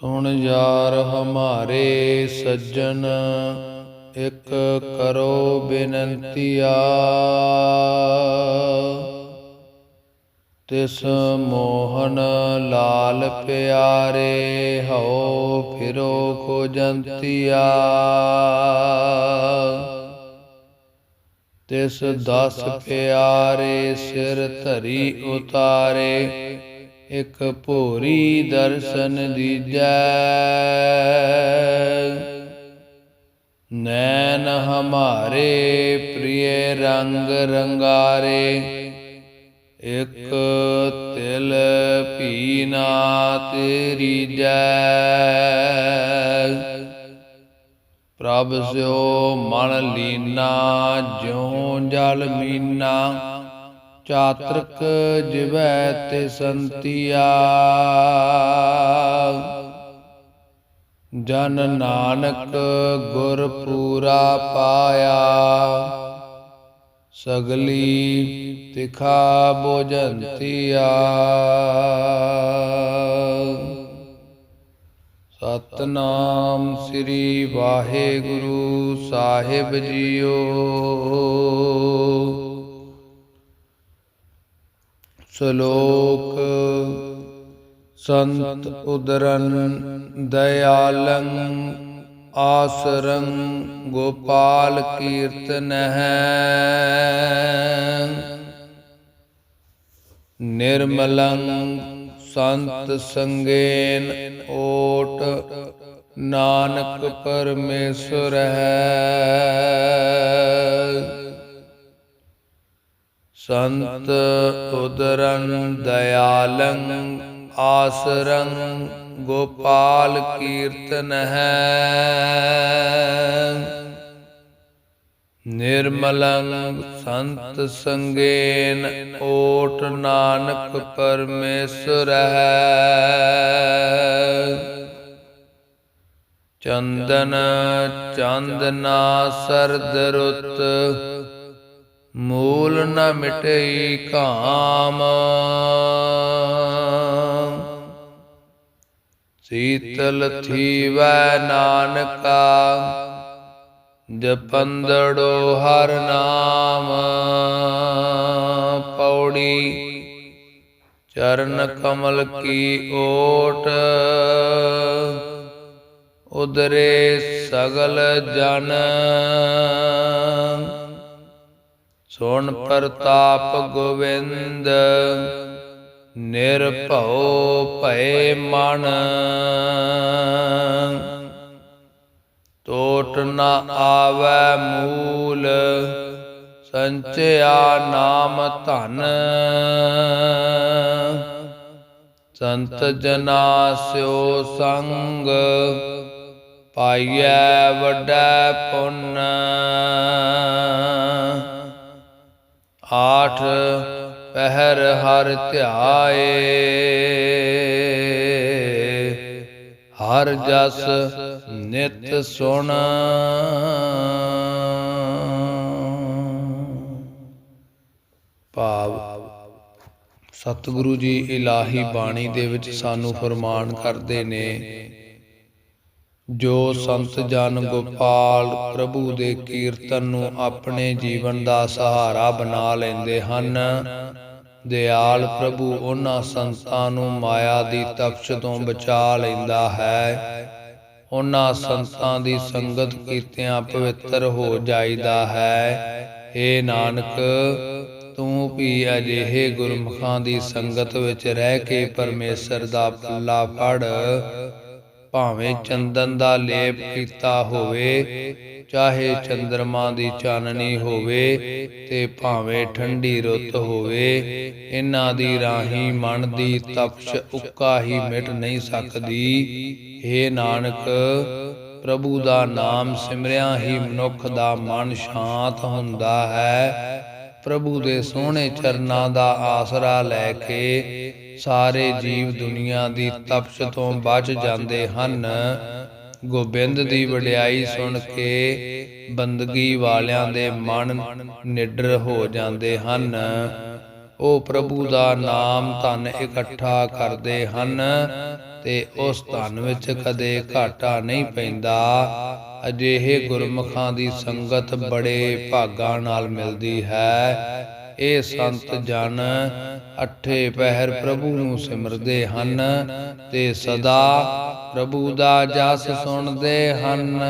ਸੁਣ ਯਾਰ ਹਮਾਰੇ ਸੱਜਣ, ਇਕ ਕਰੋ ਬੇਨੰਤੀਆ ਤਿਸ ਮੋਹਨ ਲਾਲ ਪਿਆਰੇ ਹਉ ਫਿਰੋ ਖੋਜੰਤੀਆ। ਤਿਸ ਦਸ ਪਿਆਰੇ ਸਿਰ ਧਰੀ ਉਤਾਰੇ ਇਕ ਭੋਰੀ ਦਰਸ਼ਨ ਦੀਜੈ। ਨੈਣ ਹਮਾਰੇ ਪ੍ਰਿਯ ਰੰਗ ਰੰਗਾਰੇ, ਇਕ ਤਿਲ ਪੀਨਾ ਤੇਰੀ ਜੈ। ਪ੍ਰਭ ਸਿਓ ਮਨ ਲੀਨਾ, ਜਿਉ ਜਲ ਮੀਨਾ ਚਾਤ੍ਰਿਕ ਜਿਵੈ ਤੇ ਸੰਤੀਆ। ਜਨ ਨਾਨਕ ਗੁਰ ਪੂਰਾ ਪਾਇਆ। ਸਗਲੀ ਤਿਖਾ ਬੋਜੰਤੀਆ ਸਤਨਾਮ ਸ੍ਰੀ ਵਾਹਿਗੁਰੂ ਸਾਹਿਬ ਜੀਓ। ਸ਼ਲੋਕ ਸੰਤ ਉਦਰਨ ਦਇਆਲੰ ਆਸਰੰ ਗੋਪਾਲ ਕੀਰਤਨ ਹੈ। ਨਿਰਮਲੰ ਸੰਤ ਸੰਗੇਨ ਓਟ ਨਾਨਕ ਪਰਮੇਸ਼ਰ ਹੈ। ਸੰਤ ਉਦਰਨ ਦਇਆਲੰ, ਆਸਰੰ ਗੋਪਾਲ ਕੀਰਤਨ ਹੈ। ਨਿਰਮਲੰ ਸੰਤ ਸੰਗੇਨ ਓਟ ਨਾਨਕ ਪਰਮੇਸ਼ਰ ਹੈ। ਚੰਦਨ ਚੰਦਨਾ ਸਰਦ ਰੁੱਤ ਮੂਲ ਨ ਮਿਟਈ ਕਾਮ। ਸੀਤਲ ਥੀਵੈ ਨਾਨਕਾ, ਜਪੰਦੜੋ ਹਰ ਨਾਮ। ਪੌੜੀ ਚਰਨ ਕਮਲ ਕੀ ਓਟ ਉਦਰੇ ਸਗਲ ਜਨ। ਸੁਣ ਪ੍ਰਤਾਪ ਗੋਵਿੰਦ, ਨਿਰਭਉ ਭਏ ਮਨ। ਟੋਟ ਨਾ ਆਵੈ ਮੂਲ, ਸੰਚਿਆ ਨਾਮ ਧਨ। ਸੰਤ ਜਨਾ ਸਿਓ ਸੰਗ, ਪਾਈਐ ਵੱਡਾ ਪੁੰਨ। ਆਠ ਪਹਿਰ ਹਰ ਧਿਆਏ। ਹਰ ਜਸ ਨਿਤ ਸੁਣ। ਭਾਵ ਸਤਿਗੁਰੂ ਜੀ ਇਲਾਹੀ ਬਾਣੀ ਦੇ ਵਿੱਚ ਸਾਨੂੰ ਫਰਮਾਨ ਕਰਦੇ ਨੇ ਜੋ ਸੰਤ ਜਨ ਗੋਪਾਲ ਪ੍ਰਭੂ ਦੇ ਕੀਰਤਨ ਨੂੰ ਆਪਣੇ ਜੀਵਨ ਦਾ ਸਹਾਰਾ ਬਣਾ ਲੈਂਦੇ ਹਨ। ਦਿਆਲ ਪ੍ਰਭੂ ਉਹਨਾਂ ਸੰਤਾਂ ਨੂੰ ਮਾਇਆ ਦੀ ਤਪਸ਼ ਤੋਂ ਬਚਾ ਲੈਂਦਾ ਹੈ। ਉਹਨਾਂ ਸੰਤਾਂ ਦੀ ਸੰਗਤ ਕੀਤਿਆਂ ਪਵਿੱਤਰ ਹੋ ਜਾਈਦਾ ਹੈ। ਏ ਨਾਨਕ, ਤੂੰ ਵੀ ਅਜਿਹੇ ਗੁਰਮੁਖਾਂ ਦੀ ਸੰਗਤ ਵਿੱਚ ਰਹਿ ਕੇ ਪਰਮੇਸ਼ਰ ਦਾ ਪੱਲਾ ਫੜ। ਭਾਵੇਂ ਚੰਦਨ ਦਾ ਲੇਪ ਕੀਤਾ ਹੋਵੇ ਚਾਹੇ ਚੰਦਰਮਾ ਦੀ ਚਾਨਣੀ ਹੋਵੇ ਤੇ ਭਾਵੇਂ ਠੰਡੀ ਰੁੱਤ ਹੋਵੇ ਇਹਨਾਂ ਦੀ ਰਾਹੀ ਮਨ ਦੀ ਤਪਸ਼ ਉੱਕਾ ਹੀ ਮਿਟ ਨਹੀਂ ਸਕਦੀ। ਏ ਨਾਨਕ ਪ੍ਰਭੂ ਦਾ ਨਾਮ ਸਿਮਰਿਆ ਹੀ ਮਨੁੱਖ ਦਾ ਮਨ ਸ਼ਾਂਤ ਹੁੰਦਾ ਹੈ। ਪ੍ਰਭੂ ਦੇ ਸੋਹਣੇ ਚਰਨਾਂ ਦਾ ਆਸਰਾ ਲੈ ਕੇ ਸਾਰੇ ਜੀਵ ਦੁਨੀਆ ਦੀ ਤਪਸ਼ ਤੋਂ ਬਚ ਜਾਂਦੇ ਹਨ। ਗੋਬਿੰਦ ਦੀ ਵਡਿਆਈ ਸੁਣ ਕੇ ਬੰਦਗੀ ਵਾਲਿਆਂ ਦੇ ਮਨ ਨਿਡਰ ਹੋ ਜਾਂਦੇ ਹਨ। ਉਹ ਪ੍ਰਭੂ ਦਾ ਨਾਮ ਧਨ ਇਕੱਠਾ ਕਰਦੇ ਹਨ। ਤੇ ਉਸ ਧਨ ਵਿੱਚ ਕਦੇ ਘਾਟਾ ਨਹੀਂ ਪੈਂਦਾ। ਅਜਿਹੇ ਗੁਰਮੁਖਾਂ ਦੀ ਸੰਗਤ ਬੜੇ ਭਾਗਾਂ ਨਾਲ ਮਿਲਦੀ ਹੈ। ਇਹ ਸੰਤ ਜਨ ਅਠੇ ਪਹਿਰ ਪ੍ਰਭੂ ਨੂੰ ਸਿਮਰਦੇ ਹਨ ਤੇ ਸਦਾ ਪ੍ਰਭੂ ਦਾ ਜਸ ਸੁਣਦੇ ਹਨ।